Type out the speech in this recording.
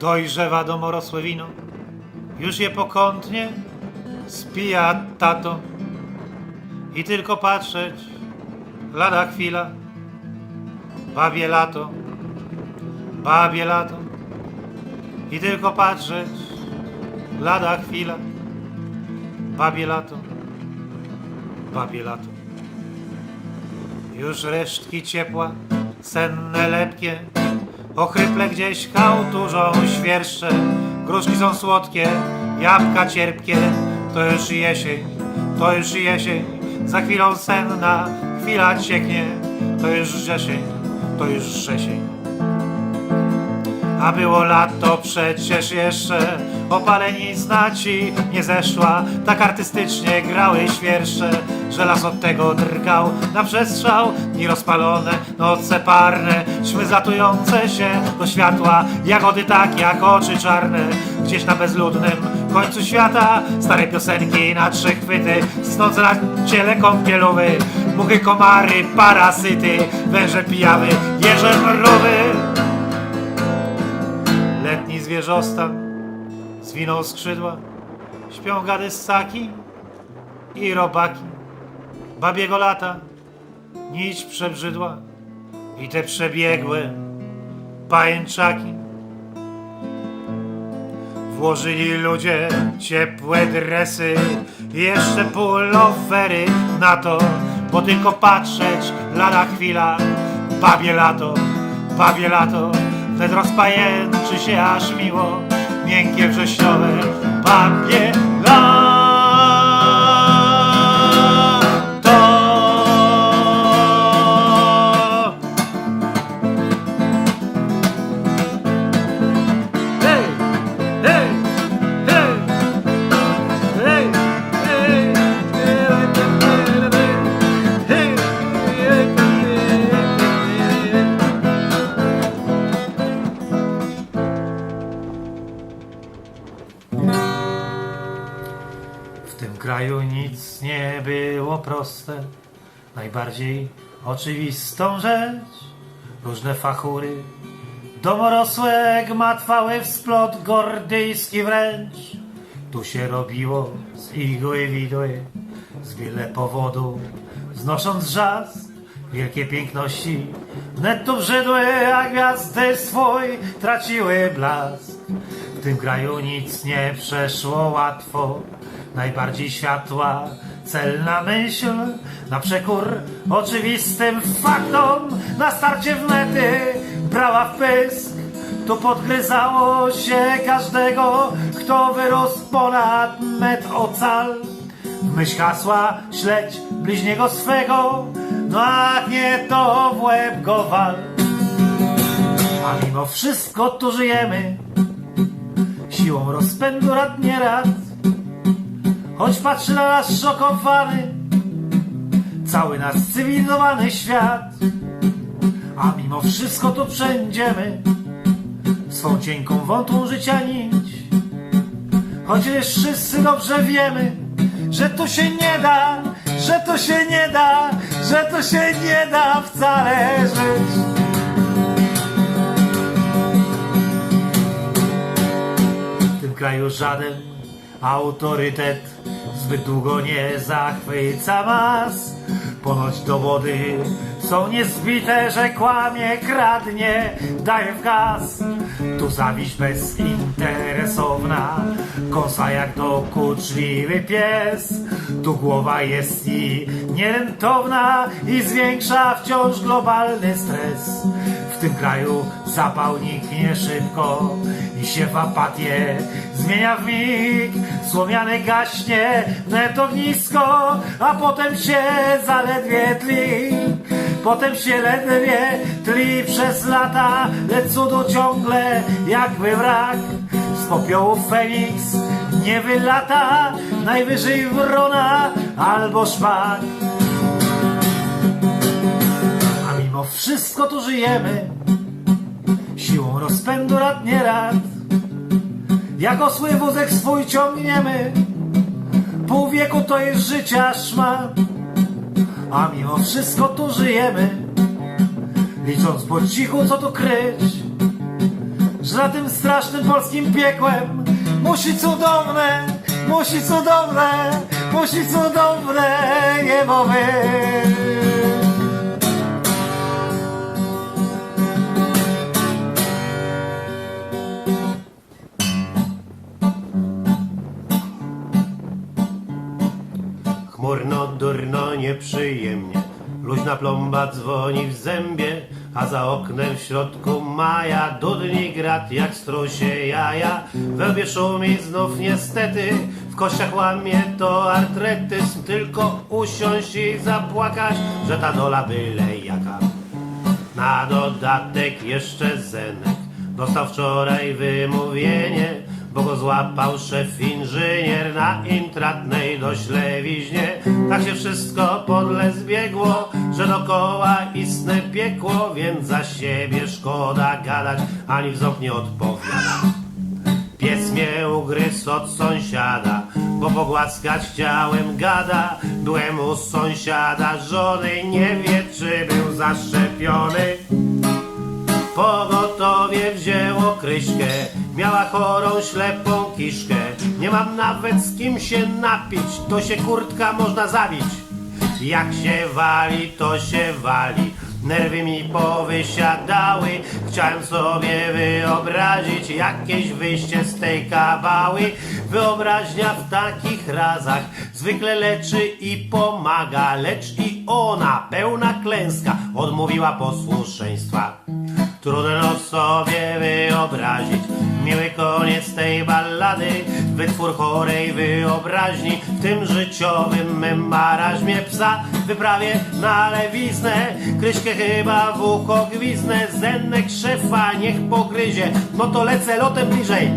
Dojrzewa domorosłe wino, już je pokątnie spija tato. I tylko patrzeć, lada chwila, babie lato, babie lato. I tylko patrzeć, lada chwila, babie lato, babie lato. Już resztki ciepła, senne lepkie, ochryple gdzieś chałturzą świerszcze, gruszki są słodkie, jabłka cierpkie, to już jesień, to już jesień, za chwilą senna, chwila cieknie, to już wrzesień, to już wrzesień. A było lato przecież jeszcze Opaleni znaci nie zeszła. Tak artystycznie grały świersze Że las od tego drgał. Na przestrzał Dni rozpalone, noce parne Ćmy zlatujące się do światła. Jagody tak jak oczy czarne Gdzieś na bezludnym końcu świata. Stare piosenki na trzy chwyty Snące na ciele kąpielowy Muchy, komary, parasyty Węże pijawy, jeże mrowy Letni zwierzostan zwinął skrzydła, śpią gady ssaki i robaki. Babiego lata nić przebrzydła i te przebiegłe pajęczaki. Włożyli ludzie ciepłe dresy i jeszcze pulowery na to, bo tylko patrzeć lada chwila, babie lato, babie lato, wnet rozpajęczy się aż miło, miękkie wrześniowe babie nic nie było proste. Najbardziej oczywistą rzecz. Różne fachury, domorosłe gmatwały w splot gordyjski wręcz. Tu się robiło z igły widły, z wiele powodów, znosząc żas. Wielkie piękności wnet tu brzydły, a gwiazdy swój traciły blask. W tym kraju nic nie przeszło łatwo, najbardziej światła, celna myśl, na przekór oczywistym faktom, na starcie wnety brała w pysk. Tu podgryzało się każdego, kto wyrósł ponad metr ocal. W myśl hasła śledź bliźniego swego, no a nie to w łeb go wal. A mimo wszystko tu żyjemy, siłą rozpędu rad nie rad. Choć patrzy na nas szokowany, cały nasz cywilizowany świat. A mimo wszystko tu przędziemy, swą cienką wątłą życia nić. Chociaż wszyscy dobrze wiemy, że to się nie da, że to się nie da, że to się nie da wcale żyć. Kraju żaden autorytet zbyt długo nie zachwyca mas. Ponoć dowody są niezbite, że kłamie, kradnie, daje w gaz. Tu zawiść bezinteresowna, kosa jak dokuczliwy pies. Tu głowa jest i nierentowna i zwiększa wciąż globalny stres. W tym kraju zapał niknie szybko i się w apatię zmienia w mig. Słomiany gaśnie, wnet ognisko, a potem się zaledwie tli. Potem się ledwie tli przez lata, lecz cudu ciągle jakby wrak. Z popiołu Feniks nie wylata, najwyżej wrona albo szpak. A mimo wszystko tu żyjemy, siłą rozpędu rad nie rad. Jak osły wózek swój ciągniemy, pół wieku to jest życia szma. A mimo wszystko tu żyjemy, licząc po cichu co tu kryć, że na tym strasznym polskim piekłem musi cudowne, musi cudowne, musi cudowne niebo być. Nieprzyjemnie Luźna plomba dzwoni w zębie A za oknem w środku maja. Dudni grat jak strusie jaja. We łbie szumi znów niestety. W kościach łamie to artretyzm. Tylko usiąść i zapłakać Że ta dola byle jaka. Na dodatek jeszcze Zenek Dostał wczoraj wymówienie Bo go złapał szef inżynier Na intratnej doślewiźnie Tak się wszystko podle zbiegło Że dokoła istne piekło Więc za siebie szkoda gadać Ani w ząb nie odpowiada Pies mnie ugryzł od sąsiada, bo pogłaskać chciałem gada. Byłem u sąsiada żony, nie wie czy był zaszczepiony. Pogotowie wzięło kryśkę, miała chorą ślepą kiszkę. Nie mam nawet z kim się napić, to się kurtka można zabić. Jak się wali, to się wali. Nerwy mi powysiadały, chciałem sobie wyobrazić jakieś wyjście z tej kabały. Wyobraźnia w takich razach zwykle leczy i pomaga, lecz i ona, pełna klęska, odmówiła posłuszeństwa. Trudno sobie wyobrazić miły koniec tej ballady, wytwór chorej wyobraźni w tym życiowym maraźmie psa. Wyprawię na lewiznę, kryśkę chyba w ucho gwiznę, zenek szefa niech pogryzie, no to lecę lotem bliżej.